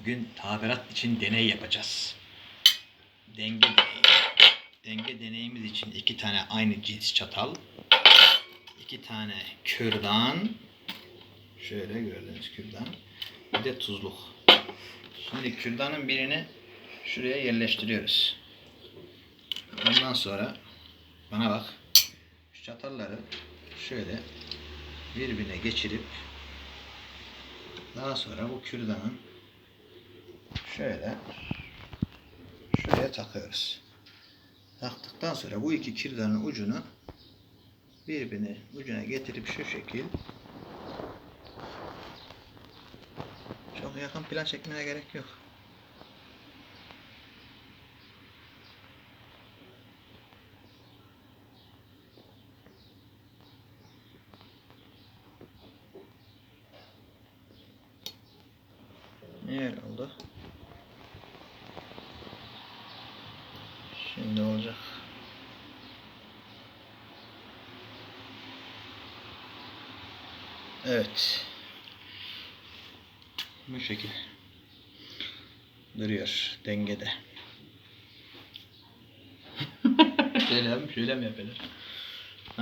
Bugün tabirat için deney yapacağız. Denge deneyi. Denge deneyimiz için iki tane aynı cins çatal, iki tane kürdan, şöyle gördüğünüz kürdan, bir de tuzluk. Şimdi kürdanın birini şuraya yerleştiriyoruz. Ondan sonra bana bak. Şu çatalları şöyle birbirine geçirip daha sonra bu kürdanın şöyle şuraya takıyoruz. Taktıktan sonra bu iki kürdanın ucunu birbirine ucuna getirip şu şekil çok yakın plan çekmene gerek yok. Öyle oldu? Şimdi olacak. Evet. Bu şekil. Duruyor dengede. şöyle mi? Şöyle mi?